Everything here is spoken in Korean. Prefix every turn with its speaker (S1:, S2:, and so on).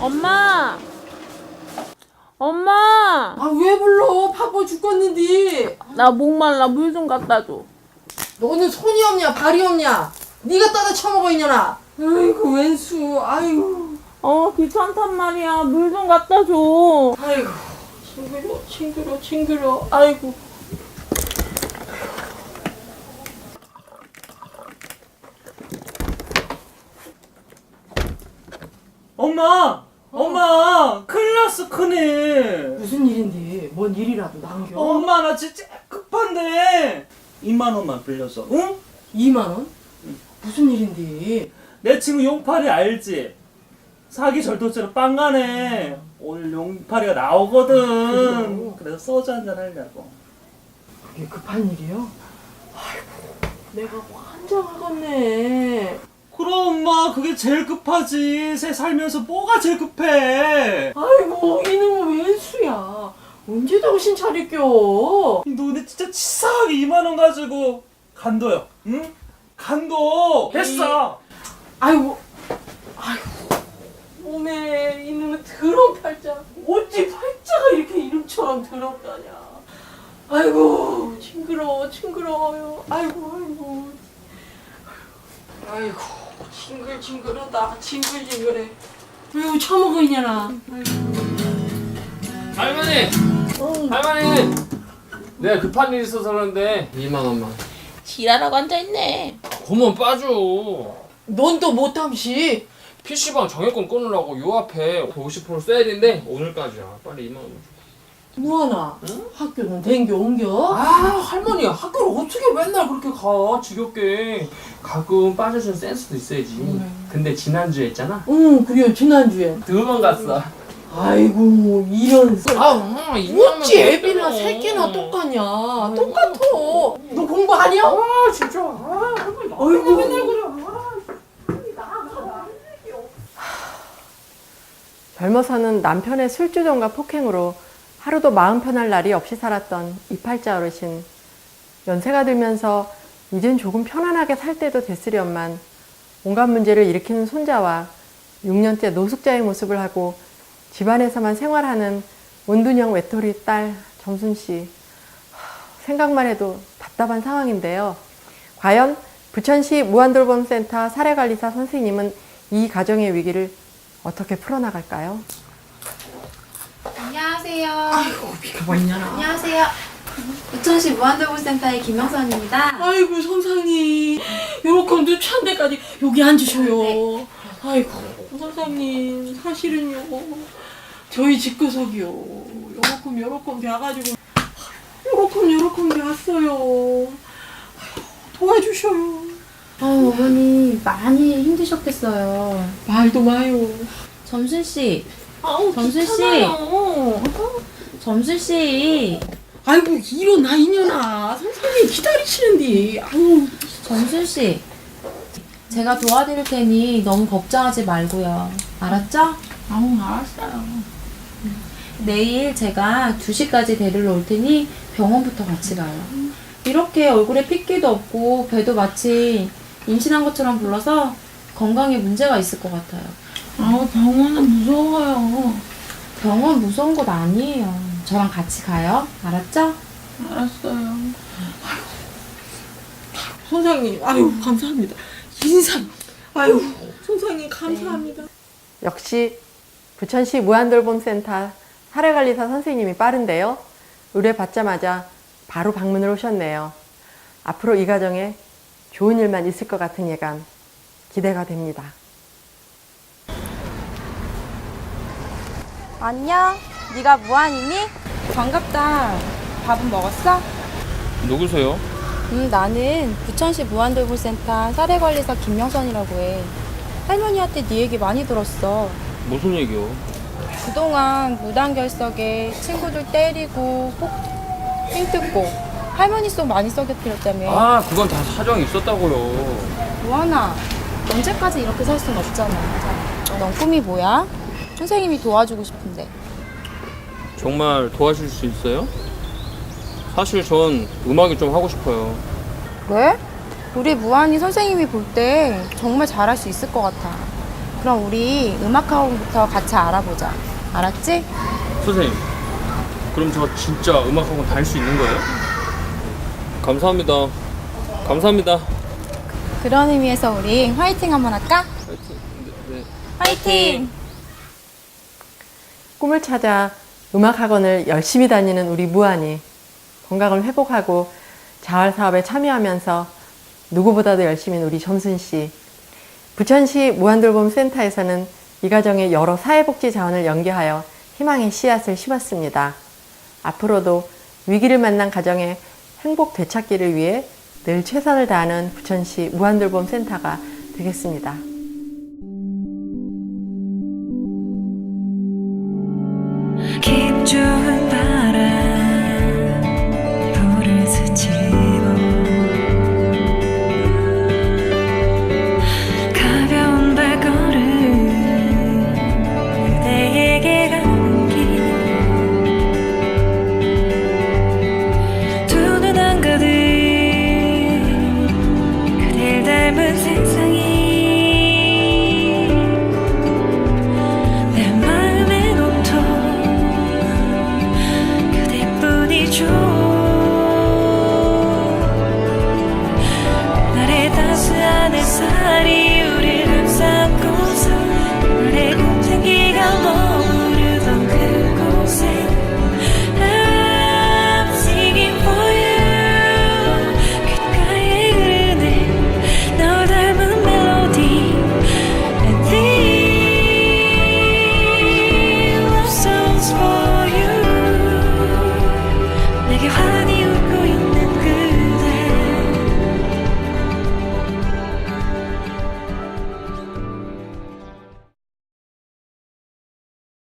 S1: 엄마! 엄마!
S2: 아 왜 불러? 바빠 죽겠는데.
S1: 나 목말라 물 좀 갖다 줘.
S2: 너는 손이 없냐 발이 없냐? 네가 따다 처먹어 있냐나. 아이고 웬수. 아이고.
S1: 어, 귀찮단 말이야. 물 좀 갖다 줘.
S2: 아이고. 징그러 징그러 징그러. 아이고.
S3: 엄마! 엄마! 큰일 났어, 큰일!
S2: 무슨 일인데? 뭔 일이라도 남겨?
S3: 엄마, 나 진짜 급한데! 2만 원만 빌려서, 응?
S2: 2만 원? 무슨 일인데?
S3: 내 친구 용팔이 알지? 사기 절도죄로 빵가네. 오늘 용팔이가 나오거든.
S2: 그래요?
S3: 그래서 소주 한잔 하려고.
S2: 그게 급한 일이요? 아이고. 내가 환장하겠네.
S3: 그럼 엄마, 그게 제일 급하지. 새 살면서 뭐가 제일 급해?
S2: 아이고 이놈은 웬수야. 언제 정신 차릴겨?
S3: 너네 진짜 치사하게 2만 원 가지고 간도요. 응? 간도! 됐어!
S2: 아이고, 아이고, 몸에 이놈의 더러운 팔자. 어찌 팔자가 이렇게 이름처럼 더럽다냐. 아이고, 징그러워, 징그러워요. 아이고, 아이고. 아이고, 징글징글하다. 징글징글해. 아이고, 처먹어, 이년아.
S4: 할머니! 할머니! 내가 급한 일 있어서 그러는데 2만 원만
S1: 지랄하고 앉아있네.
S4: 고만 빠져
S2: 넌 또 못함시.
S4: PC방 정액권 끊으려고 요 앞에 50% 세일인데 오늘까지야 빨리 2만 원
S2: 뭐하나? 학교는 댕겨 옮겨?
S4: 아 할머니 학교를 어떻게 맨날 그렇게 가 지겹게 가끔 빠져줄 센스도 있어야지 근데 지난주에 했잖아
S2: 응, 그래요, 지난주에.
S4: 두 번 갔어
S2: 아이고, 이런.
S4: 아 엄마 2만
S2: 어찌 애비나 새끼나 똑같냐? 똑같아. 너 공부 아니야?
S4: 아 진짜 아 할머니
S2: 아이고.
S4: 맨날 그래
S5: 젊어서는 남편의 술주정과 폭행으로 하루도 마음 편할 날이 없이 살았던 이팔자 어르신. 연세가 들면서 이젠 조금 편안하게 살 때도 됐으련만 온갖 문제를 일으키는 손자와 6년째 노숙자의 모습을 하고 집안에서만 생활하는 원둔형 외톨이 딸 점순 씨. 하, 생각만 해도 답답한 상황인데요. 과연 부천시 무한돌봄센터 사례관리사 선생님은 이 가정의 위기를 어떻게 풀어나갈까요?
S6: 안녕하세요.
S2: 아이고, 비가 와 있냐나.
S6: 안녕하세요. 부천시 무한돌봄센터의 김영선입니다.
S2: 아이고, 선생님. 요렇게 누추한 데까지 여기 앉으셔요.
S6: 네.
S2: 아이고, 선생님. 사실은요. 저희 집구석이요. 요렇게 요렇게 돼가지고. 요렇게 요렇게 왔어요. 도와주셔요.
S6: 어, 어머니 많이 힘드셨겠어요.
S2: 말도 마요.
S6: 점순 씨,
S2: 아우,
S6: 점순 씨.
S2: 귀찮아요.
S6: 점순 씨,
S2: 아이고, 일어나, 이년아. 선생님 기다리시는데. 아우,
S6: 점순 씨. 제가 도와드릴 테니 너무 걱정하지 말고요. 알았죠?
S2: 아우, 알았어요.
S6: 내일 제가 2시까지 데리러 올 테니 병원부터 같이 가요. 이렇게 얼굴에 핏기도 없고 배도 마치 임신한 것처럼 불러서 건강에 문제가 있을 것 같아요.
S1: 아우, 병원은 무서워요.
S6: 병원 무서운 곳 아니에요. 저랑 같이 가요. 알았죠?
S1: 알았어요.
S2: 선생님, 아유, 감사합니다. 인상. 아유, 선생님, 감사합니다.
S5: 역시 부천시 무한돌봄센터 사례관리사 선생님이 빠른데요. 의뢰 받자마자 바로 방문을 오셨네요. 앞으로 이 가정에 좋은 일만 있을 것 같은 예감 기대가 됩니다.
S7: 안녕. 네가 무한이니? 반갑다. 밥은 먹었어?
S4: 누구세요?
S7: 음, 나는 부천시 무한돌봄센터 사례관리사 김영선이라고 해. 할머니한테 네 얘기 많이 들었어.
S4: 무슨 얘기요?
S7: 그동안 무단결석에 친구들 때리고 폭행 뜯고 할머니 속 많이 썩여뜨렸다며.
S4: 아 그건 다 사정이 있었다고요
S7: 무한아, 언제까지 이렇게 살 순 없잖아. 넌 꿈이 뭐야? 선생님이 도와주고 싶은데.
S4: 정말 도와줄 수 있어요? 사실 전 음악이 좀 하고 싶어요.
S7: 왜? 우리 무한이 선생님이 볼 때 정말 잘할 수 있을 것 같아. 그럼 우리 음악학원부터 같이 알아보자. 알았지?
S4: 선생님, 그럼 저 진짜 음악학원 다닐 수 있는 거예요? 감사합니다. 감사합니다.
S7: 그런 의미에서 우리 화이팅 한번 할까?
S4: 네.
S7: 화이팅!
S8: 꿈을 찾아 음악학원을 열심히 다니는 우리 무한이 건강을 회복하고 자활 사업에 참여하면서 누구보다도 열심인 우리 점순 씨. 부천시 무한돌봄 센터에서는 이 가정의 여러 사회복지 자원을 연계하여 희망의 씨앗을 심었습니다. 앞으로도 위기를 만난 가정의 행복 되찾기를 위해 늘 최선을 다하는 부천시 무한돌봄 센터가 되겠습니다.